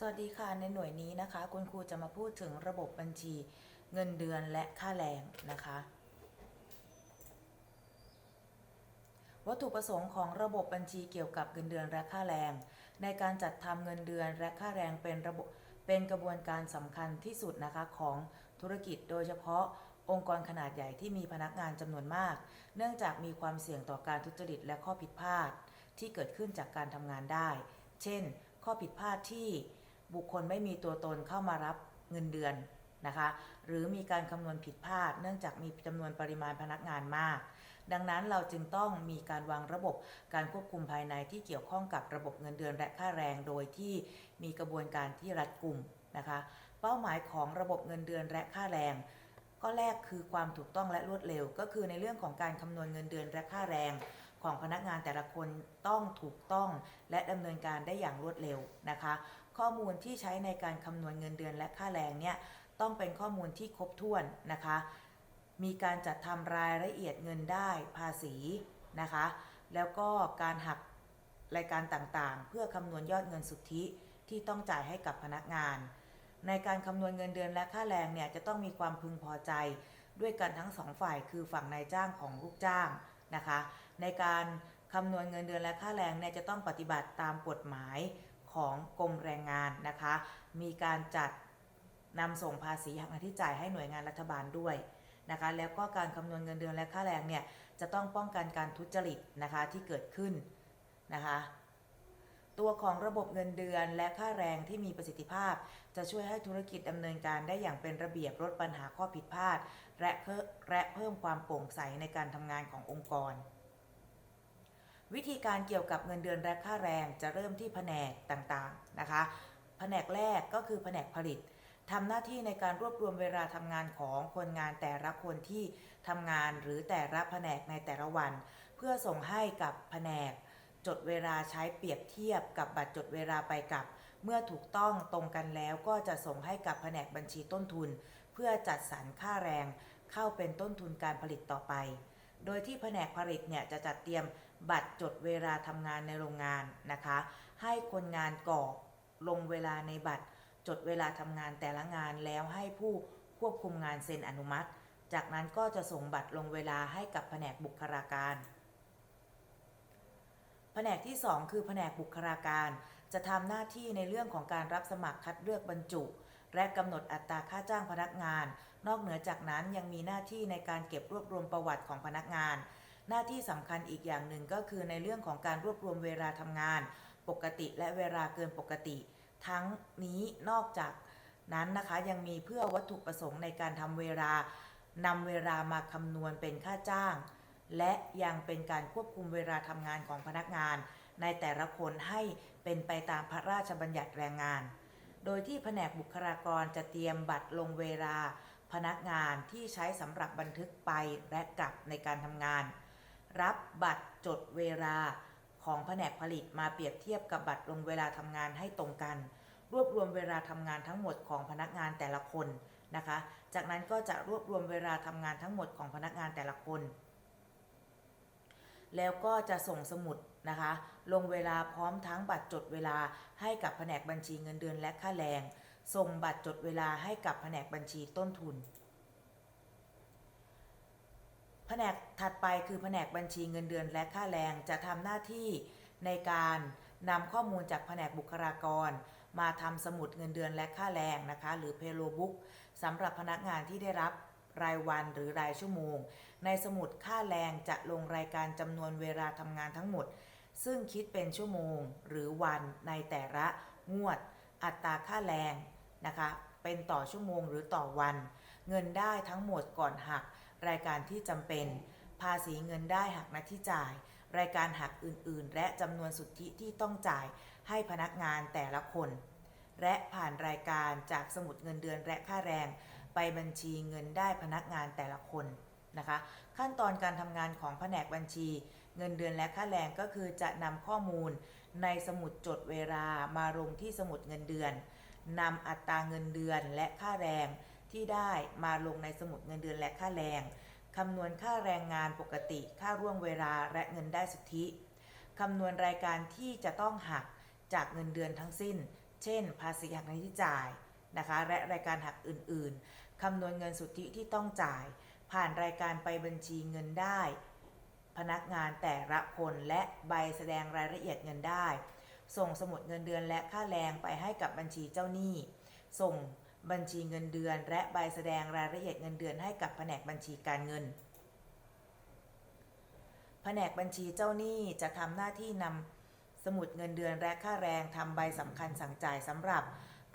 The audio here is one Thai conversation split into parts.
สวัสดีค่ะในหน่วยนี้นะคะ คุณครูจะมาพูดถึงระบบบัญชีเงินเดือนและค่าแรงนะคะ วัตถุประสงค์ของระบบบัญชีเกี่ยวกับเงินเดือนและค่าแรง ในการจัดทำเงินเดือนและค่าแรงเป็นระบบเป็นกระบวนการสำคัญที่สุดนะคะของธุรกิจโดยเฉพาะองค์กรขนาดใหญ่ที่มีพนักงานจำนวนมาก เนื่องจากมีความเสี่ยงต่อการทุจริตและข้อผิดพลาดที่เกิดขึ้นจากการทำงานได้ เช่น ข้อผิดพลาดที่ บุคคลไม่มีตัวตนเข้ามารับเงินเดือนนะคะหรือมีการคำนวณผิดพลาด เนื่องจากมีจำนวนปริมาณพนักงานมาก ดังนั้นเราจึงต้องมีการวางระบบการควบคุมภายในที่เกี่ยวข้องกับระบบเงินเดือนและค่าแรงโดยที่มีกระบวนการที่รัดกุมนะคะเป้าหมายของระบบเงินเดือนและค่าแรง ก็แรกคือความถูกต้องและรวดเร็ว ก็คือในเรื่องของการคำนวณเงินเดือนและค่าแรง ของพนักงานแต่ละคนต้องถูกต้องและดำเนินการได้อย่างรวดเร็วนะคะ ข้อมูลที่ใช้ในการคำนวณเงินเดือนและค่าแรงเนี่ยต้องเป็นข้อมูลที่ครบถ้วนนะคะ มีการจัดทำรายละเอียดเงินได้ภาษีนะคะ แล้วก็การหักรายการต่างๆ เพื่อคำนวณยอดเงินสุทธิที่ต้องจ่ายให้กับพนักงาน ในการคำนวณเงินเดือนและค่าแรงเนี่ยจะต้องมีความพึงพอใจด้วยกันทั้งสองฝ่ายคือฝั่งนายจ้างของลูกจ้างนะคะ ในการคำนวณเงินเดือนและค่าแรงเนี่ยจะต้องปฏิบัติตามกฎหมาย ของกรมแรงงานนะคะ มีการจัดนำส่งภาษีหักหน้าที่จ่ายให้หน่วยงานรัฐบาลด้วยนะคะ แล้วก็การคำนวณเงินเดือนและค่าแรงเนี่ยจะต้องป้องกันการทุจริตนะคะที่เกิดขึ้นนะคะตัวของระบบเงินเดือนและค่าแรงที่มีประสิทธิภาพ จะช่วยให้ธุรกิจดำเนินการได้อย่างเป็นระเบียบลดปัญหาข้อผิดพลาด และเพิ่มและเพิ่มความโปร่งใสในการทำงานขององค์กร วิธีการเกี่ยวกับเงินเดือนและค่าแรงจะเริ่มที่แผนกต่างๆนะคะ แผนกแรกก็คือแผนกผลิตทำหน้าที่ในการรวบรวมเวลาทำงานของคนงานแต่ละคนที่ทำงานหรือแต่ละแผนกในแต่ละวัน เพื่อส่งให้กับแผนก จดเวลาใช้เปรียบเทียบกับบัตรจดเวลาไปกับ เมื่อถูกต้องตรงกันแล้วก็จะส่งให้กับแผนกบัญชีต้นทุน เพื่อจัดสรรค่าแรงเข้าเป็นต้นทุนการผลิตต่อไป โดยที่แผนกผลิตเนี่ยจะจัดเตรียมบัตรจดเวลาทำงานในโรงงานนะคะ ให้คนงานกรอกลงเวลาในบัตรจดเวลาทำงานแต่ละงานแล้วให้ผู้ควบคุมงานเซ็นอนุมัติ จากนั้นก็จะส่งบัตรลงเวลาให้กับแผนกบุคลาการ แผนกที่ 2 คือแผนกบุคลาการ จะทำหน้าที่ในเรื่องของการรับสมัครคัดเลือกบรรจุ และกำหนดอัตราค่าจ้างพนักงาน นอกเหนือจากนั้นยังมีหน้าที่ในการเก็บรวบรวมประวัติของพนักงาน หน้าที่สำคัญอีกอย่างหนึ่งก็คือในเรื่องของการรวบรวมเวลาทำงาน ปกติและเวลาเกินปกติ ทั้งนี้นอกจากนั้นนะคะยังมีเพื่อวัตถุประสงค์ในการทำเวลานำเวลามาคำนวณเป็นค่าจ้าง และยังเป็นการควบคุมเวลาทำงานของพนักงาน ในแต่ละคนให้เป็นไปตามพระราชบัญญัติแรงงาน โดยที่แผนกบุคลากรจะเตรียมบัตรลงเวลา พนักงานที่ใช้สำหรับบันทึกไปและกลับในการทำงาน รับบัตรจดเวลาของแผนกผลิตมาเปรียบเทียบกับบัตรลงเวลาทำงานให้ตรงกัน รวบรวมเวลาทำงานทั้งหมดของพนักงานแต่ละคนนะคะ จากนั้นก็จะรวบรวมเวลาทำงานทั้งหมดของพนักงานแต่ละคน แล้วก็จะส่งสมุดนะคะ ลงเวลาพร้อมทั้งบัตรจดเวลาให้กับแผนกบัญชีเงินเดือนและค่าแรง ส่งบัตรจดเวลาให้กับแผนกบัญชีต้นทุน แผนกถัดไปคือแผนกบัญชีเงินเดือนและค่าแรงจะทำหน้าที่ในการนำข้อมูลจากแผนกบุคลากร มาทำสมุดเงินเดือนและค่าแรงนะคะ หรือเพโลบุ๊กสำหรับพนักงานที่ได้รับรายวันหรือรายชั่วโมง ในสมุดค่าแรงจะลงรายการจำนวนเวลาทำงานทั้งหมด ซึ่งคิดเป็นชั่วโมงหรือวันในแต่ละงวด อัตราค่าแรง นะคะ เป็นต่อชั่วโมงหรือต่อวัน เงินได้ทั้งหมดก่อนหัก รายการที่จำเป็น ภาษีเงินได้หักหน้าที่จ่าย รายการหักอื่น ๆ และจำนวนสุทธิที่ต้องจ่ายให้พนักงานแต่ละคน และผ่านรายการจากสมุดเงินเดือนและค่าแรง ไปบัญชีเงินได้พนักงานแต่ละคนนะคะ ขั้นตอนการทำงานของแผนกบัญชี เงินเดือนและค่าแรงก็คือจะนำข้อมูลในสมุดจดเวลามาลงที่สมุดเงินเดือน นำอัตราเงินเดือนและค่าแรงที่ได้มาลงในสมุดเงินเดือนและค่าแรงคำนวณค่าแรงงานปกติ ค่าร่วงเวลาและเงินได้สุทธิคำนวณรายการที่จะต้องหักจากเงินเดือนทั้งสิ้น เช่น ภาษีหักหน้าที่จ่ายนะคะ และรายการหักอื่นๆ คำนวณเงินสุทธิที่ต้องจ่าย ผ่านรายการไปบัญชีเงินได้ พนักงานแต่ละคนและใบแสดงรายละเอียดเงินได้ ส่งสมุดเงินเดือนและค่าแรงไปให้กับบัญชีเจ้าหนี้ ส่งบัญชีเงินเดือน และใบแสดงรายละเอียดเงินเดือนให้กับแผนกบัญชีการเงิน แผนกบัญชีเจ้าหนี้จะทำหน้าที่นำสมุดเงินเดือนและค่าแรงทำใบสำคัญสั่งจ่ายสำหรับ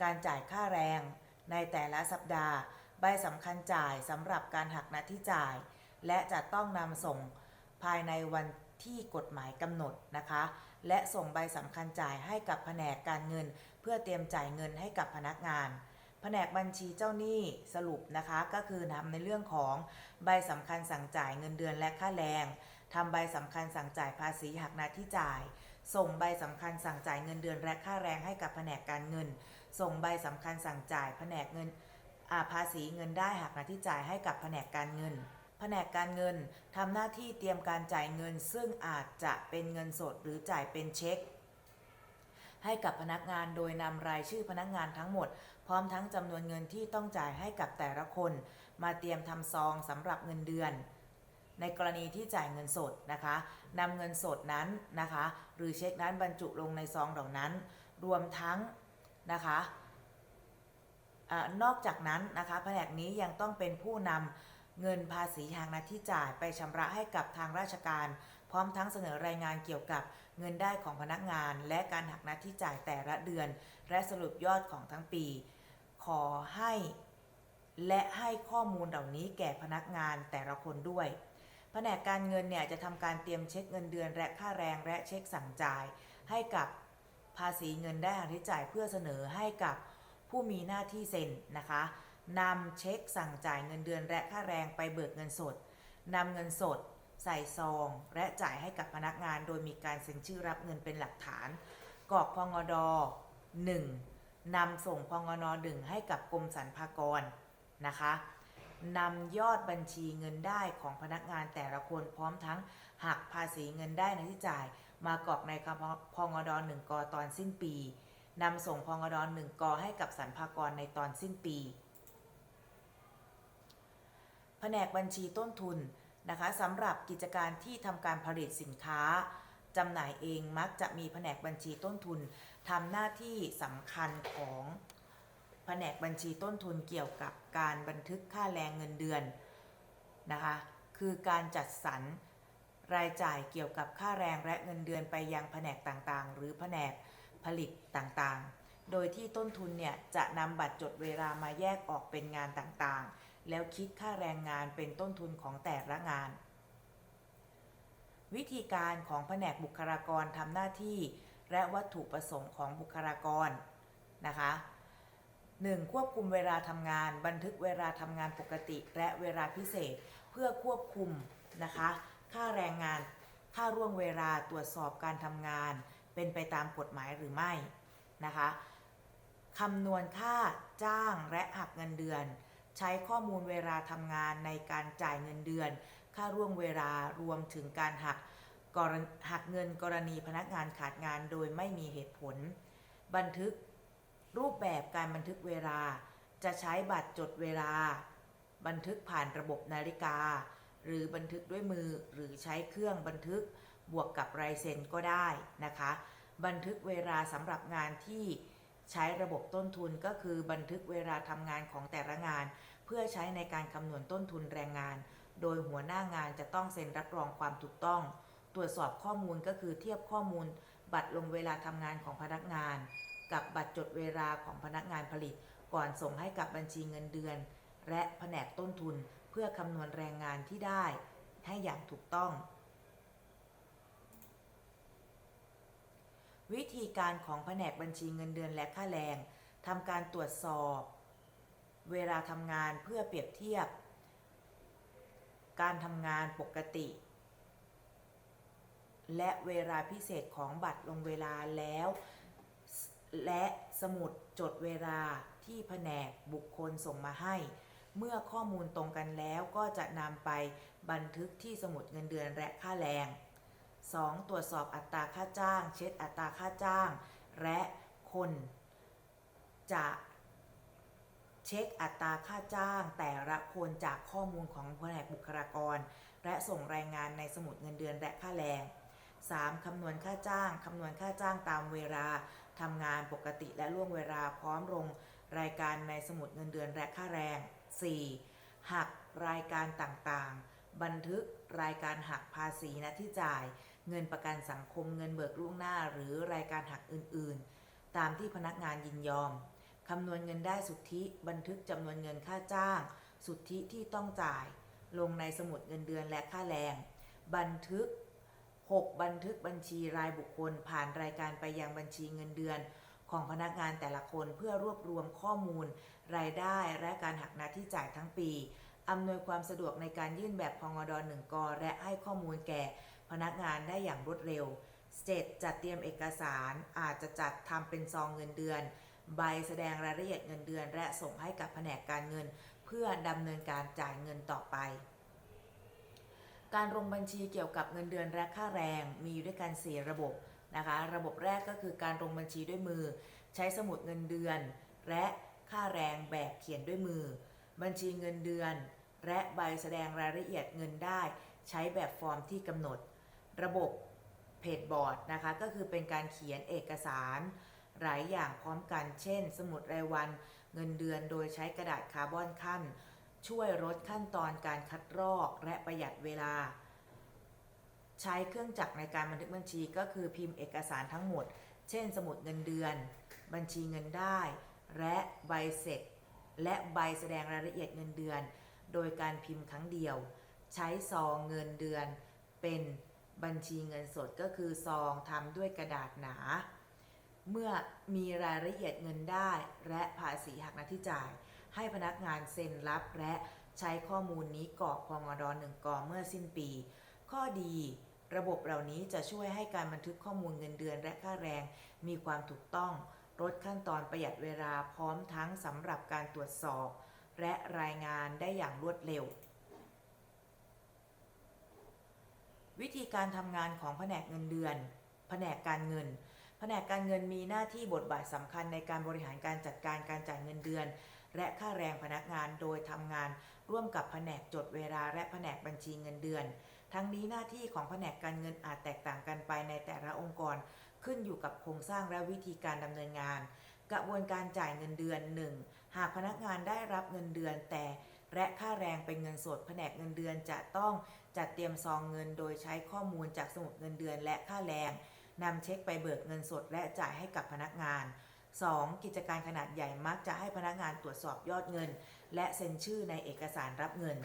การจ่ายค่าแรงในแต่ละสัปดาห์ ใบสำคัญจ่ายสำหรับการหักหน้าที่จ่าย และจะต้องนำส่งภายในวันที่กฎหมายกำหนดนะคะ และส่งใบสำคัญจ่ายให้กับแผนกการเงิน เพื่อเตรียมจ่ายเงินให้กับพนักงาน แผนกบัญชีเจ้าหนี้สรุปนะคะก็คือทำในเรื่องของใบสำคัญสั่งจ่ายเงินเดือนและค่าแรงทำใบสำคัญสั่งจ่ายภาษีหักหน้าที่จ่าย ส่งใบสำคัญสั่งจ่ายเงินเดือนและค่าแรงให้กับแผนกการเงิน ส่งใบสำคัญสั่งจ่ายแผนกเงินภาษีเงินได้หักหน้าที่จ่ายให้กับแผนกการเงิน ผนกการเงินทำหน้าที่เตรียมการจ่ายเงิน ซึ่งอาจจะเป็นเงินสดหรือจ่ายเป็นเช็ค ให้กับพนักงานโดยนำรายชื่อพนักงานทั้งหมด พร้อมทั้งจำนวนเงินที่ต้องจ่ายให้กับแต่ละคน มาเตรียมทำซองสำหรับเงินเดือน ในกรณีที่จ่ายเงินสดนะคะนำเงินสดนั้นนะคะ หรือเช็คนั้นบรรจุลงในซองเหล่านั้น รวมทั้งนะคะอานอกจากนั้นนะคะแผนกนี้ยังต้องเป็นผู้นำ เงินภาษีทางหน้าที่จ่ายไปชำระให้กับทางราชการ พร้อมทั้งเสนอรายงานเกี่ยวกับเงินได้ของพนักงาน และการหักหน้าที่จ่ายแต่ละเดือน และสรุปยอดของทั้งปี ขอให้ และให้ข้อมูลเหล่านี้แก่พนักงานแต่ละคนด้วยแผนกการเงินเนี่ยจะทำการเตรียมเช็คเงินเดือน และค่าแรงและเช็คสั่งจ่าย ให้กับภาษีเงินได้หักที่จ่ายเพื่อเสนอให้กับผู้มีหน้าที่เซ็นนะคะ นำเช็คสั่งจ่ายเงินเดือนและค่าแรงไปเบิกเงินสดนำเงินสด ใส่ซอง และจ่ายให้กับพนักงาน โดยมีการเซ็นชื่อรับเงินเป็นหลักฐานกรอกพงด1นำส่งพงน1ให้กับกรมสรรพากรนะคะนำยอดบัญชีเงินได้ของพนักงานแต่ละคนพร้อมทั้งหักภาษีเงินได้ในที่จ่าย มากรอกในคพงด1กตอนสิ้นปีนำส่งพงด1กให้กับสรรพากรในตอนสิ้นปี ผนกบัญชีต้นทุนนะคะสำหรับกิจการที่ทำการผลิตสินค้าจำหน่ายเองมักจะมีแผนกบัญชีต้นทุนทำหน้าที่สำคัญของแผนกบัญชีต้นทุนเกี่ยวกับการบันทึกค่าแรงเงินเดือนนะคะคือการจัดสรรรายจ่ายเกี่ยวกับค่าแรงและเงินเดือนไปยังแผนกต่างๆ หรือแผนกผลิตต่างๆ โดยที่ต้นทุนเนี่ยจะนำบัตรจดเวลามาแยกออกเป็นงานต่างๆ แล้วคิดค่าแรงงานเป็นต้นทุนของแต่ละงาน วิธีการของแผนกบุคลากรทำหน้าที่ และวัตถุประสงค์ของบุคลากรนะคะ 1. ควบคุมเวลาทำงาน บันทึกเวลาทำงานปกติ และเวลาพิเศษเพื่อควบคุมนะคะ ค่าแรงงาน ค่าร่วงเวลาตรวจสอบการทำงาน เป็นไปตามกฎหมายหรือไม่นะคะคำนวณค่าจ้างและหักเงินเดือน ใช้ข้อมูลเวลาทำงานในการจ่ายเงินเดือน ค่าร่วงเวลารวมถึงการหักหักเงินกรณีพนักงานขาดงานโดยไม่มีเหตุผล บันทึกรูปแบบการบันทึกเวลา จะใช้บัตรจดเวลา บันทึกผ่านระบบนาฬิกา หรือบันทึกด้วยมือหรือใช้เครื่องบันทึกบวกกับลายเซ็นก็ได้นะคะ บันทึกเวลาสำหรับงานที่ ใช้ระบบต้นทุนก็คือบันทึกเวลาทำงานของแต่ละงาน เพื่อใช้ในการคำนวณต้นทุนแรงงาน โดยหัวหน้างานจะต้องเซ็นรับรองความถูกต้อง ตรวจสอบข้อมูลก็คือเทียบข้อมูล บัตรลงเวลาทำงานของพนักงาน กับบัตรจดเวลาของพนักงานผลิต ก่อนส่งให้กับบัญชีเงินเดือน และแผนกต้นทุน เพื่อคำนวณแรงงานที่ได้ ให้อย่างถูกต้อง วิธีการของแผนกบัญชีเงินเดือนและค่าแรงทำการตรวจสอบ เวลาทำงานเพื่อเปรียบเทียบ การทำงานปกติ และเวลาพิเศษของบัตรลงเวลาแล้ว และสมุดจดเวลาที่แผนกบุคคลส่งมาให้ เมื่อข้อมูลตรงกันแล้วก็จะนำไปบันทึกที่สมุดเงินเดือนและค่าแรง 2. ตรวจสอบอัตราค่าจ้าง เช็ดอัตราค่าจ้าง และคนจะเช็คอัตราค่าจ้าง แต่ละคนจากข้อมูลของแผนกบุคลากร และส่งรายงานในสมุดเงินเดือนและค่าแรง 3. คำนวณค่าจ้าง คำนวณค่าจ้างตามเวลาทำงานปกติและล่วงเวลาพร้อมลงรายการในสมุดเงินเดือนและค่าแรง 4. หักรายการต่างๆ บันทึกรายการหักภาษีน้าที่จ่าย เงินประกันสังคมเงินเบิกล่วงหน้าหรือรายการหักอื่นๆ ตามที่พนักงานยินยอมคำนวณเงินได้สุทธิบันทึกจำนวนเงินค่าจ้าง สุทธิที่ต้องจ่าย ลงในสมุดเงินเดือนและค่าแรง บันทึก 6. บันทึกบัญชีรายบุคคล ผ่านรายการไปยังบัญชีเงินเดือนของพนักงานแต่ละคนเพื่อรวบรวมข้อมูล รายได้และการหักหน้าที่จ่ายทั้งปี อำนวยความสะดวกในการยื่นแบบพงดหนึ่งกและให้ข้อมูลแก่ พนักงานได้อย่างรวดเร็ว 7. จัดเตรียมเอกสารอาจจะจัดทำเป็นซองเงินเดือน ใบแสดงรายละเอียดเงินเดือน และส่งให้กับแผนกการเงิน เพื่อดำเนินการจ่ายเงินต่อไป การลงบัญชีเกี่ยวกับเงินเดือนและค่าแรงมีอยู่ด้วยกัน 4 ระบบนะคะระบบแรกก็คือการลงบัญชีด้วยมือ ใช้สมุดเงินเดือน และค่าแรงแบบเขียนด้วยมือ บัญชีเงินเดือน และใบแสดงรายละเอียดเงินได้ ใช้แบบฟอร์มที่กำหนด ระบบเพจบอร์ดนะคะ ก็คือเป็นการเขียนเอกสารหลายอย่างพร้อมกัน เช่น สมุดรายวันเงินเดือนโดยใช้กระดาษคาร์บอนขั้น ช่วยลดขั้นตอนการคัดลอกและประหยัดเวลา ใช้เครื่องจักรในการบันทึกบัญชีก็คือพิมพ์เอกสารทั้งหมด เช่น สมุดเงินเดือน บัญชีเงินได้ และใบเสร็จ และใบแสดงรายละเอียดเงินเดือน โดยการพิมพ์ครั้งเดียว ใช้ซองเงินเดือนเป็น บัญชีเงินสดก็คือซองทำด้วยกระดาษหนา เมื่อมีรายละเอียดเงินได้ และภาษีหักหน้าที่จ่าย ให้พนักงานเซ็นรับและใช้ข้อมูลนี้กรอกพงดหนึ่งกอเมื่อสิ้นปี ข้อดีระบบเหล่านี้จะช่วยให้การบันทึกข้อมูลเงินเดือนและค่าแรง มีความถูกต้องลดขั้นตอนประหยัดเวลาพร้อมทั้งสำหรับการตรวจสอบ และรายงานได้อย่างรวดเร็ว วิธีการทำงานของแผนกเงินเดือน แผนกการเงิน แผนกการเงินมีหน้าที่บทบาทสำคัญในการบริหารการจัดการการจ่ายเงินเดือน และค่าแรงพนักงานโดยทำงาน ร่วมกับแผนกจดเวลาและแผนกบัญชีเงินเดือน ทั้งนี้หน้าที่ของแผนกการเงินอาจแตกต่างกันไปในแต่ละองค์กร ขึ้นอยู่กับโครงสร้างและวิธีการดำเนินงาน กระบวนการจ่ายเงินเดือน 1. หากพนักงานได้รับเงินเดือนแต่ และค่าแรงเป็นเงินสดแผนกเงินเดือนจะต้องจัดเตรียมซองเงินโดยใช้ข้อมูลจากสมุดเงินเดือนและค่าแรงนำเช็คไปเบิกเงินสดและจ่ายให้กับพนักงาน 2. กิจการขนาดใหญ่มักจะให้พนักงานตรวจสอบยอดเงิน และเซ็นชื่อในเอกสารรับเงิน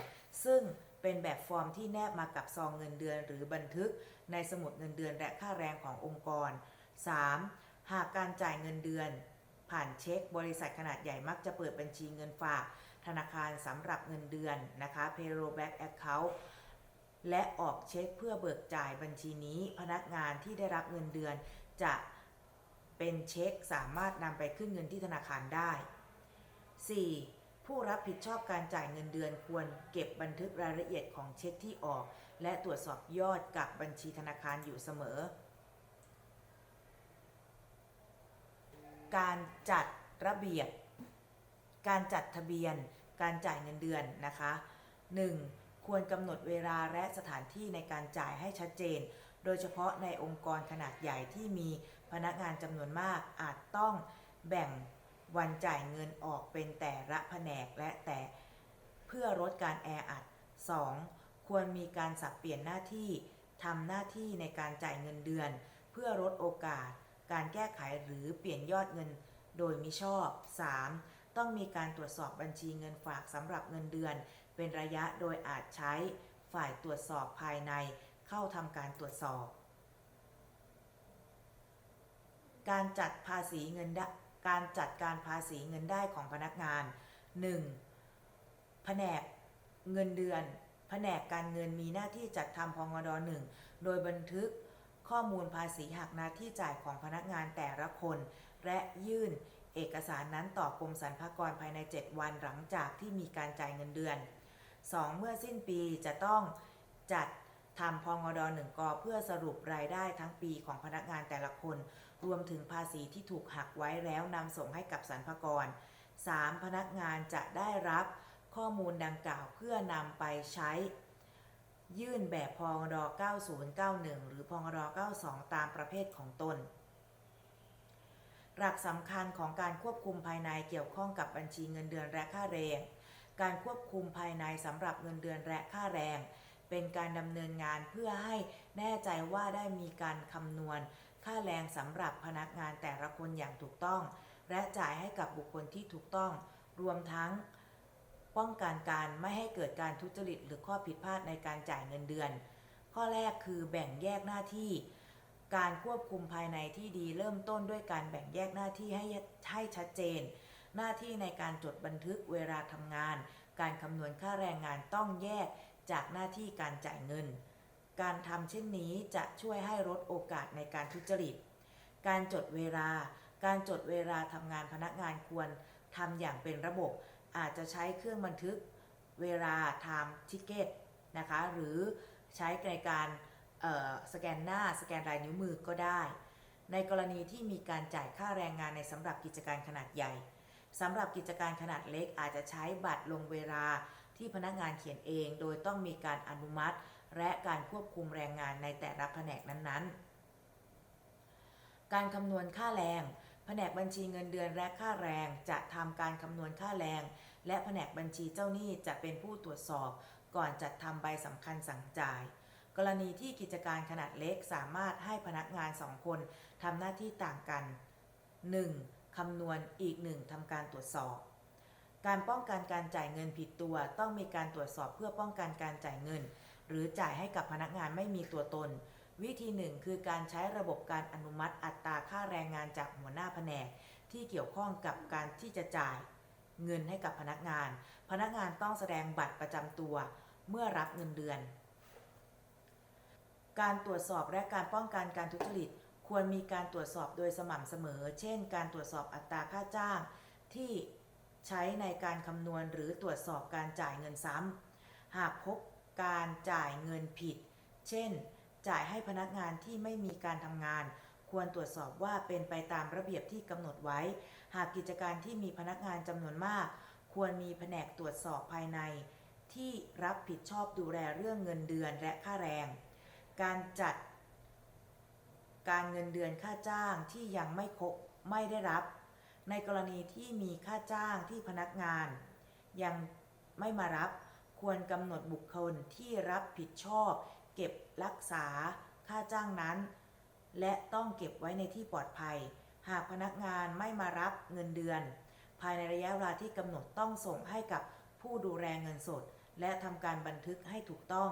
ซึ่งเป็นแบบฟอร์มที่แนบมากับซองเงินเดือนหรือบันทึก ในสมุดเงินเดือนและค่าแรงขององค์กร 3. หากการจ่ายเงินเดือน ผ่านเช็ค บริษัทขนาดใหญ่มักจะเปิดบัญชีเงินฝาก ธนาคารสำหรับเงินเดือนนะคะ payroll back account และออกเช็คเพื่อเบิกจ่ายบัญชีนี้ พนักงานที่ได้รับเงินเดือนจะเป็นเช็คสามารถนำไปขึ้นเงินที่ธนาคารได้ 4. ผู้รับผิดชอบการจ่ายเงินเดือนควรเก็บบันทึกรายละเอียดของเช็คที่ออก และตรวจสอบยอดกับบัญชีธนาคารอยู่เสมอ การจัดระเบียบ การจัดทะเบียน การจ่ายเงินเดือนนะคะ 1. ควรกำหนดเวลาและสถานที่ในการจ่ายให้ชัดเจน โดยเฉพาะในองค์กรขนาดใหญ่ที่มีพนักงานจำนวนมากอาจต้องแบ่งวันจ่ายเงินออกเป็นแต่ละแผนกและแต่เพื่อลดการแออัด 2. ควรมีการสับเปลี่ยนหน้าที่ทำหน้าที่ในการจ่ายเงินเดือน เพื่อลดโอกาส การแก้ไขหรือเปลี่ยนยอดเงินโดยมิชอบ 3. ต้องมีการตรวจสอบบัญชีเงินฝากสำหรับเงินเดือน เป็นระยะโดยอาจใช้ฝ่ายตรวจสอบภายในเข้าทำการตรวจสอบ การจัดภาษีเงินได้การจัดการภาษีเงินได้ของพนักงาน 1. แผนกเงินเดือน แผนกการเงินมีหน้าที่จัดทำพงดหนึ่งโดยบันทึกข้อมูลภาษีหักหน้าที่จ่ายของพนักงานแต่ละคน และยื่น เอกสารนั้นต่อกรมสรรพากรภายใน 7 วันหลังจากที่มีการจ่ายเงินเดือน 2. เมื่อสิ้นปีจะต้องจัดทำพงอดหนึ่งกอเพื่อสรุปรายได้ทั้งปีของพนักงานแต่ละคน รวมถึงภาษีที่ถูกหักไว้แล้วนำส่งให้กับสรรพากร 3. พนักงานจะได้รับข้อมูลดังกล่าวเพื่อนำไปใช้ ยื่นแบบพงด9091 หรือพงด92 ตามประเภทของตน หลักสำคัญของการควบคุมภายในเกี่ยวข้องกับบัญชีเงินเดือนและค่าแรง การควบคุมภายในสำหรับเงินเดือนและค่าแรง เป็นการดำเนินงานเพื่อให้แน่ใจว่าได้มีการคำนวณ ค่าแรงสำหรับพนักงานแต่ละคนอย่างถูกต้อง และจ่ายให้กับบุคคลที่ถูกต้อง รวมทั้งป้องกันการไม่ให้เกิดการทุจริตหรือข้อผิดพลาดในการจ่ายเงินเดือน ข้อแรกคือแบ่งแยกหน้าที่ การควบคุมภายในที่ดีเริ่มต้นด้วยการแบ่งแยกหน้าที่ให้ให้ชัดเจน หน้าที่ในการจดบันทึกเวลาทำงาน การคำนวณค่าแรงงานต้องแยกจากหน้าที่การจ่ายเงิน การทำเช่นนี้จะช่วยให้ลดโอกาสในการทุจริต การจดเวลา การจดเวลาทำงานพนักงานควรทำอย่างเป็นระบบ อาจจะใช้เครื่องบันทึกเวลา time ticket นะคะ หรือใช้ในการ สแกนหน้าสแกนลายนิ้วมือก็ได้ ในกรณีที่มีการจ่ายค่าแรงงานในสำหรับกิจการขนาดใหญ่สำหรับกิจการขนาดเล็กอาจจะใช้บัตรลงเวลาที่พนักงานเขียนเอง โดยต้องมีการอนุมัติ และการควบคุมแรงงานในแต่ละแผนกนั้นๆ การคำนวณค่าแรง แผนกบัญชีเงินเดือนและค่าแรงจะทำการคำนวณค่าแรง และแผนกบัญชีเจ้าหนี้จะเป็นผู้ตรวจสอบ ก่อนจัดทำใบสำคัญสั่งจ่าย กรณีที่กิจการขนาดเล็กสามารถให้พนักงานสองคนทำหน้าที่ต่างกัน 1. คำนวณอีก 1ทำการตรวจสอบ การป้องกันการจ่ายเงินผิดตัวต้องมีการตรวจสอบเพื่อป้องกันการจ่ายเงิน หรือจ่ายให้กับพนักงานไม่มีตัวตน วิธีหนึ่งคือการใช้ระบบการอนุมัติอัตราค่าแรงงานจากหัวหน้าแผนก ที่เกี่ยวข้องกับการที่จะจ่ายเงินให้กับพนักงาน พนักงานต้องแสดงบัตรประจำตัว เมื่อรับเงินเดือน การตรวจสอบและการป้องกันการทุจริต ควรมีการตรวจสอบโดยสม่ำเสมอ เช่น การตรวจสอบอัตราค่าจ้าง ที่ใช้ในการคำนวณหรือตรวจสอบการจ่ายเงินซ้ำ หากพบการจ่ายเงินผิด เช่น จ่ายให้พนักงานที่ไม่มีการทำงาน ควรตรวจสอบว่าเป็นไปตามระเบียบที่กำหนดไว้ หากกิจการที่มีพนักงานจำนวนมาก ควรมีแผนกตรวจสอบภายใน ที่รับผิดชอบดูแลเรื่องเงินเดือนและค่าแรง การจัด การเงินเดือนค่าจ้างที่ยังไม่ครบไม่ได้รับ ในกรณีที่มีค่าจ้างที่พนักงาน ยังไม่มารับควรกำหนดบุคคลที่รับผิดชอบ เก็บรักษาค่าจ้างนั้น และต้องเก็บไว้ในที่ปลอดภัย หากพนักงานไม่มารับเงินเดือน ภายในระยะเวลาที่กำหนดต้องส่งให้กับผู้ดูแลเงินสด และทำการบันทึกให้ถูกต้อง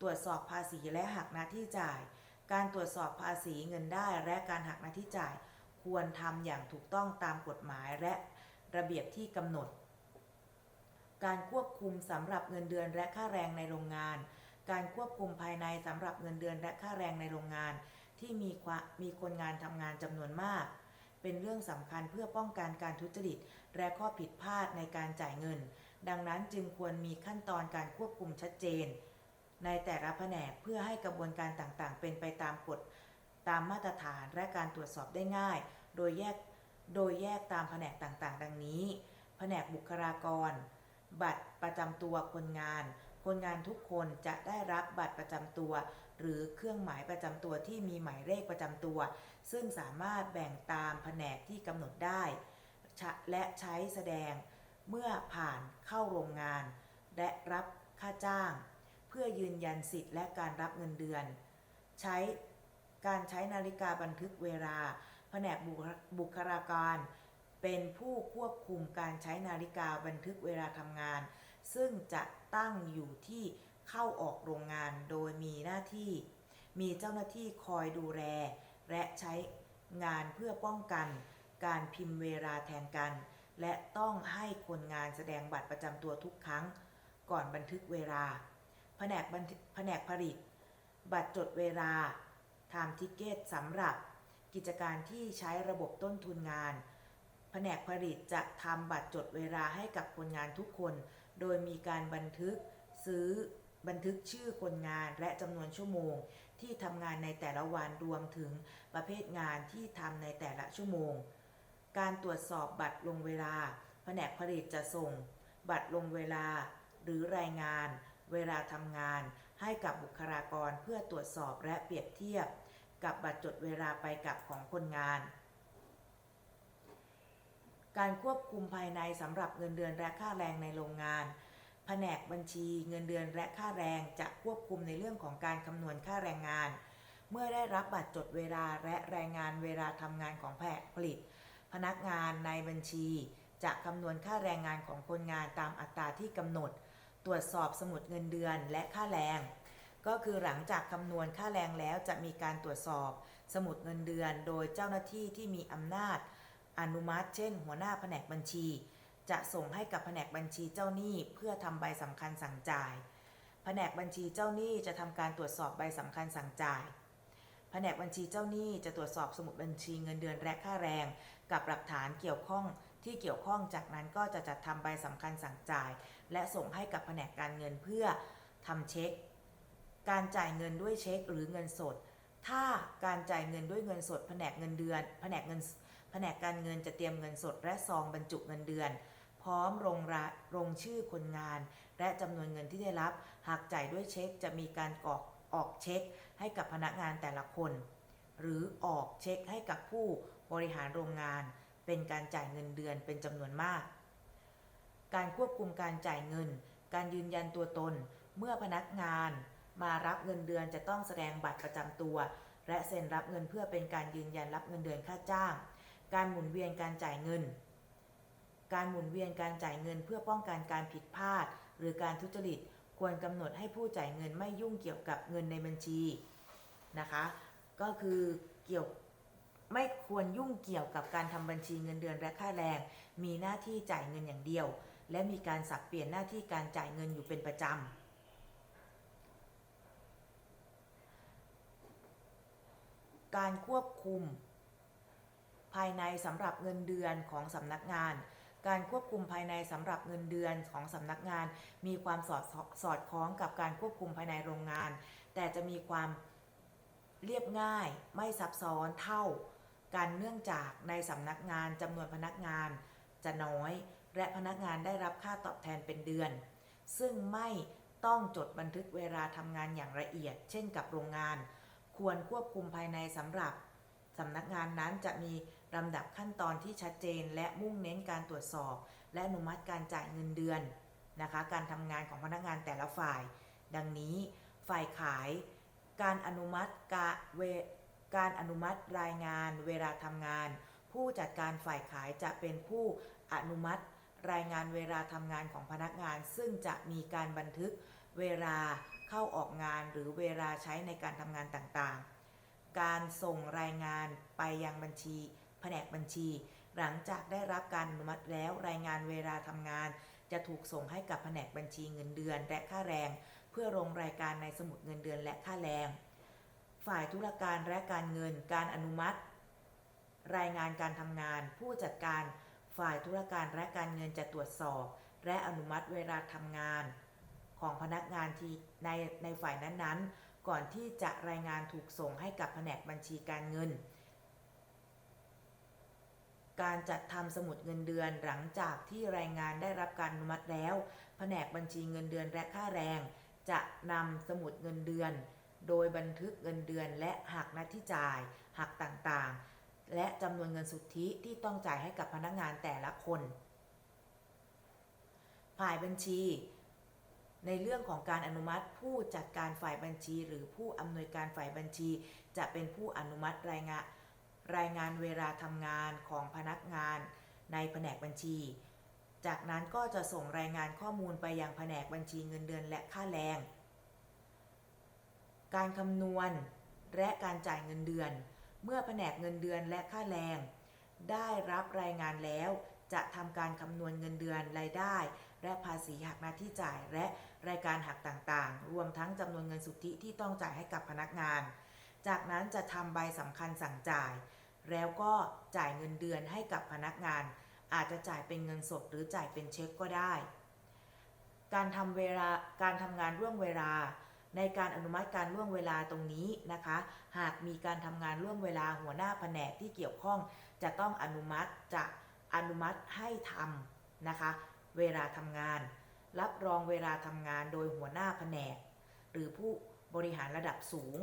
ตรวจสอบภาษีและหักหน้าที่จ่าย การตรวจสอบภาษีเงินได้และการหักหน้าที่จ่าย ควรทำอย่างถูกต้องตามกฎหมายและระเบียบที่กำหนด การควบคุมสำหรับเงินเดือนและค่าแรงในโรงงาน การควบคุมภายในสำหรับเงินเดือนและค่าแรงในโรงงาน ที่มีความมีคนงานทำงานจำนวนมาก เป็นเรื่องสำคัญเพื่อป้องกันการทุจริต และข้อผิดพลาดในการจ่ายเงิน ดังนั้นจึงควรมีขั้นตอนการควบคุมชัดเจน ในแต่ละแผนกเพื่อให้กระบวนการต่างๆ เป็นไปตามกฎตามมาตรฐานและการตรวจสอบได้ง่าย โดยแยกโดยแยกตามแผนกต่างๆ ดังนี้ แผนกบุคลากร บัตรประจำตัวคนงาน คนงานทุกคนจะได้รับบัตรประจำตัว หรือเครื่องหมายประจำตัวที่มีหมายเลขประจำตัว ซึ่งสามารถแบ่งตามแผนกที่กำหนดได้ และใช้แสดงเมื่อผ่านเข้าโรงงาน และรับค่าจ้าง เพื่อยืนยันสิทธิ์และการรับเงินเดือน ใช้การใช้นาฬิกาบันทึกเวลา แผนกบุคบุคลากร เป็นผู้ควบคุมการใช้นาฬิกาบันทึกเวลาทำงาน ซึ่งจะตั้งอยู่ที่เข้าออกโรงงานโดยมีหน้าที่ มีเจ้าหน้าที่คอยดูแล และใช้งานเพื่อป้องกัน การพิมพ์เวลาแทนกัน และต้องให้คนงานแสดงบัตรประจำตัวทุกครั้ง ก่อนบันทึกเวลา แผนกแผนกผลิต บัตรจดเวลา time ticket สำหรับกิจการที่ใช้ระบบต้นทุนงาน แผนกผลิตจะทำบัตรจดเวลาให้กับคนงานทุกคน โดยมีการบันทึกซื้อบันทึกชื่อคนงานและจำนวนชั่วโมง ที่ทำงานในแต่ละวันรวมถึงประเภทงานที่ทำในแต่ละชั่วโมง การตรวจสอบบัตรลงเวลา แผนกผลิตจะส่ง บัตรลงเวลา หรือรายงาน เวลาทำงานให้กับบุคลากรเพื่อตรวจสอบและเปรียบเทียบ กับบัตรจดเวลาไปกับของคนงาน การควบคุมภายในสำหรับเงินเดือนและค่าแรงในโรงงาน แผนกบัญชีเงินเดือนและค่าแรงจะควบคุมในเรื่องของการคำนวณค่าแรงงาน เมื่อได้รับบัตรจดเวลาและแรายงานเวลาทำงานของแผนกผลิต พนักงานในบัญชีจะคำนวณค่าแรงงานของคนงานตามอัตราที่กำหนด ตรวจสอบสมุดเงินเดือนและค่าแรง ก็คือหลังจากคำนวณค่าแรงแล้วจะมีการตรวจสอบสมุดเงินเดือน โดยเจ้าหน้าที่ที่มีอำนาจ อนุมัติ เช่น หัวหน้าแผนกบัญชี จะส่งให้กับแผนกบัญชีเจ้าหนี้เพื่อทำใบสำคัญสั่งจ่าย แผนกบัญชีเจ้าหนี้จะทำการตรวจสอบใบสำคัญสั่งจ่ายแผนกบัญชีเจ้าหนี้จะตรวจสอบสมุดบัญชีเงินเดือนและค่าแรง กับหลักฐานเกี่ยวข้อง ที่เกี่ยวข้องจากนั้นก็จะจัดทำใบสำคัญสั่งจ่าย และส่งให้กับแผนกการเงินเพื่อทำเช็ค การจ่ายเงินด้วยเช็คหรือเงินสด ถ้าการจ่ายเงินด้วยเงินสด แผนกเงินเดือน แผนกเงินแผนกการเงินจะเตรียมเงินสดและซองบรรจุเงินเดือน พร้อมลงระลงชื่อคนงาน และจำนวนเงินที่ได้รับ หากจ่ายด้วยเช็คจะมีการกรอกออกเช็คให้กับพนักงานแต่ละคน หรือออกเช็คให้กับผู้บริหารโรงงาน เป็นการจ่ายเงินเดือนเป็นจำนวนมาก การควบคุมการจ่ายเงิน การยืนยันตัวตน เมื่อพนักงาน มารับเงินเดือนจะต้องแสดงบัตรประจำตัว และเซ็นรับเงินเพื่อเป็นการยืนยันรับเงินเดือนค่าจ้าง การหมุนเวียนการจ่ายเงิน การหมุนเวียนการจ่ายเงินเพื่อป้องกันการผิดพลาด หรือการทุจริตควรกำหนดให้ผู้จ่ายเงินไม่ยุ่งเกี่ยวกับเงินในบัญชีนะคะ ก็คือเกี่ยว ไม่ควรยุ่งเกี่ยวกับการทำบัญชีเงินเดือนและค่าแรง มีหน้าที่จ่ายเงินอย่างเดียว และมีการสับเปลี่ยนหน้าที่การจ่ายเงินอยู่เป็นประจำการควบคุม ภายในสำหรับเงินเดือนของสำนักงาน การควบคุมภายในสำหรับเงินเดือนของสำนักงาน มีความสอดสอดคล้องกับการควบคุมภายในโรงงาน แต่จะมีความเรียบง่ายไม่ซับซ้อนเท่า กันเนื่องจากในสำนักงานจำนวนพนักงานจะน้อย และพนักงานได้รับค่าตอบแทนเป็นเดือน ซึ่งไม่ต้องจดบันทึกเวลาทำงานอย่างละเอียด เช่นกับโรงงาน ควรควบคุมภายในสำหรับสำนักงานนั้นจะมีลำดับขั้นตอนที่ชัดเจน และมุ่งเน้นการตรวจสอบ และอนุมัติการจ่ายเงินเดือนนะคะการทำงานของพนักงานแต่ละฝ่าย ดังนี้ฝ่ายขาย การอนุมัติกาเว การอนุมัติรายงานเวลาทำงาน ผู้จัดการฝ่ายขายจะเป็นผู้อนุมัติรายงานเวลาทำงานของพนักงาน ซึ่งจะมีการบันทึกเวลาเข้าออกงานหรือเวลาใช้ในการทำงานต่างๆ การส่งรายงานไปยังบัญชี แผนกบัญชี หลังจากได้รับการอนุมัติแล้วรายงานเวลาทำงาน จะถูกส่งให้กับแผนกบัญชีเงินเดือนและค่าแรง เพื่อลงรายการในสมุดเงินเดือนและค่าแรง ฝ่ายธุรการและการเงิน การอนุมัติ รายงานการทำงาน ผู้จัดการฝ่ายธุรการและการเงินจะตรวจสอบ และอนุมัติเวลาทำงาน ของพนักงานที่ในในฝ่ายนั้นๆ ก่อนที่จะรายงานถูกส่งให้กับแผนกบัญชีการเงิน การจัดทำสมุดเงินเดือนหลังจากที่รายงานได้รับการอนุมัติแล้ว แผนกบัญชีเงินเดือนและค่าแรง จะนำสมุดเงินเดือน โดยบันทึกเงินเดือนและหักหน้าที่จ่าย หักต่างๆ และจำนวนเงินสุทธิที่ต้องจ่ายให้กับพนักงานแต่ละคน ฝ่ายบัญชี ในเรื่องของการอนุมัติผู้จัดการฝ่ายบัญชี หรือผู้อำนวยการฝ่ายบัญชี จะเป็นผู้อนุมัติรายงานรายงานเวลาทำงานของพนักงานในแผนกบัญชี จากนั้นก็จะส่งรายงานข้อมูลไปยังแผนกบัญชีเงินเดือนและค่าแรง การคำนวณและการจ่ายเงินเดือน เมื่อแผนกเงินเดือนและค่าแรง ได้รับรายงานแล้ว จะทำการคำนวณเงินเดือนรายได้ และภาษีหักหน้าที่จ่ายและรายการหักต่างๆ รวมทั้งจำนวนเงินสุทธิที่ต้องจ่ายให้กับพนักงาน จากนั้นจะทำใบสำคัญสั่งจ่าย แล้วก็จ่ายเงินเดือนให้กับพนักงาน อาจจะจ่ายเป็นเงินสดหรือจ่ายเป็นเช็คก็ได้ การทำเวลาการทำงานร่วมเวลา ในการอนุมัติการล่วงเวลาตรงนี้นะคะ หากมีการทำงานล่วงเวลาหัวหน้าแผนกที่เกี่ยวข้องจะต้องอนุมัติจะอนุมัติให้ทำนะคะ เวลาทำงาน รับรองเวลาทำงานโดยหัวหน้าแผนก หรือผู้บริหารระดับสูง